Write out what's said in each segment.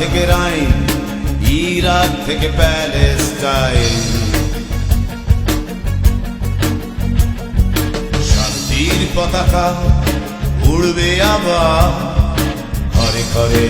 থেকে রাইন ইরাক থেকে প্যালেস্টাইন শান্তির পতাকা উড়বে আবার ঘরে ঘরে।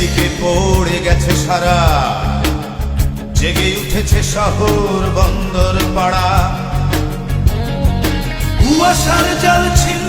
দিকে পড়ে গেছে সারা। জেগে উঠেছে শহর বন্দর পাড়া। কুয়াশার জল ছিল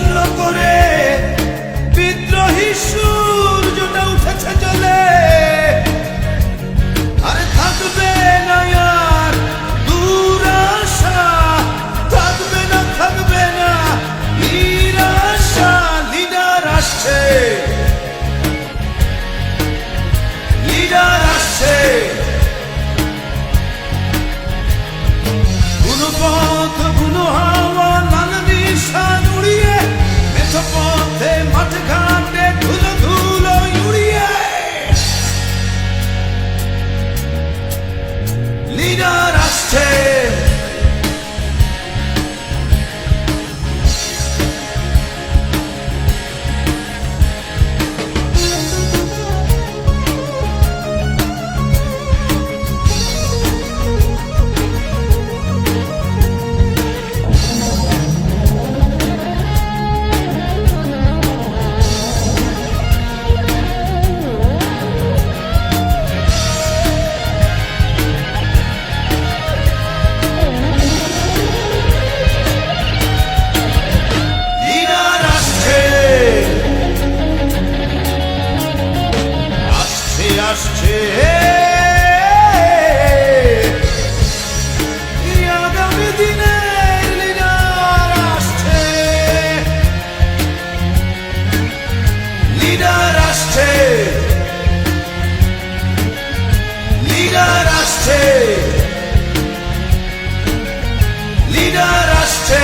লিগার আসছে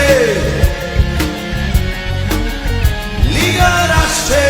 লিগার আসছে